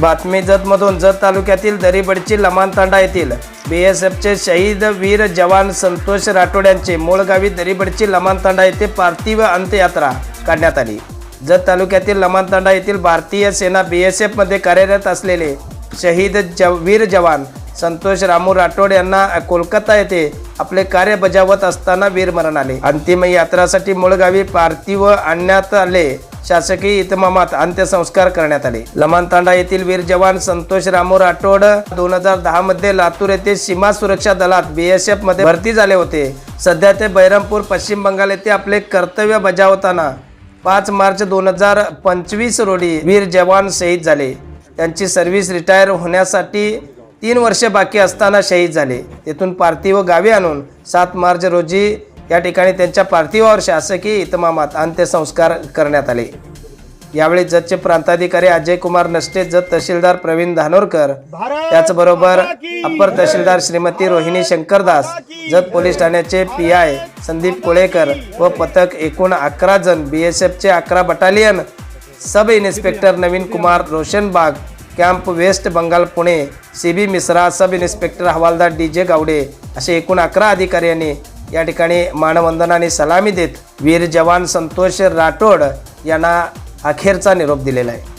बातमी जतमधून जत तालुक्यातील दरीबडची लमानतांडा येथील बी एस एफचे शहीद वीर जवान संतोष राठोड यांचे मूळ गावी दरीबडची लमानतांडा येथे पार्थिव अंत्ययात्रा काढण्यात आली. जत तालुक्यातील लमानतांडा येथील भारतीय सेना बी एस एफमध्ये कार्यरत असलेले शहीद ज वीर जवान संतोष रामू राठोड यांना कोलकाता येथे आपले कार्य बजावत असताना वीरमरण आले. अंतिम यात्रासाठी मूळ गावी पार्थिव आणण्यात आले. शासकीय इतमामात अंत्यसंस्कार करण्यात आले. लमानतांडा येथील वीर जवान संतोष रामू राठोड दोन हजार दहा मध्ये लातूर येथे सीमा सुरक्षा दलात बीएसएफमध्ये भरती झाले होते. सध्या ते बैरमपूर पश्चिम बंगाल येथे आपले कर्तव्य बजावताना पाच मार्च दोन हजार पंचवीस रोजी वीर जवान शहीद झाले. त्यांची सर्व्हिस रिटायर होण्यासाठी तीन वर्षे बाकी असताना शहीद झाले. तेथून पार्थिव गावी आणून सात मार्च रोजी या ठिकाणी त्यांच्या पार्थिवावर शासकीय इतमामात अंत्यसंस्कार करण्यात आले. यावेळी जतचे प्रांताधिकारी अजय कुमार नष्टे जत तहसीलदार प्रवीण धानोरकर त्याचबरोबर अप्पर तहसीलदार श्रीमती रोहिणी शंकरदास जत पोलीस ठाण्याचे पी आय संदीप कोळेकर व पथक एकूण अकरा जण बी एस एफचे अकरा battalion sub inspector Naveen Kumar Roshanbagh camp West Bengal Pune C B Mishra sub inspector हवालदार डी जे गावडे असे एकूण अकरा अधिकारी यांनी या ठिकाणी मानवंदना आणि सलामी देत वीर जवान संतोष राठोड यांना अखेरचा निरोप दिलेला आहे.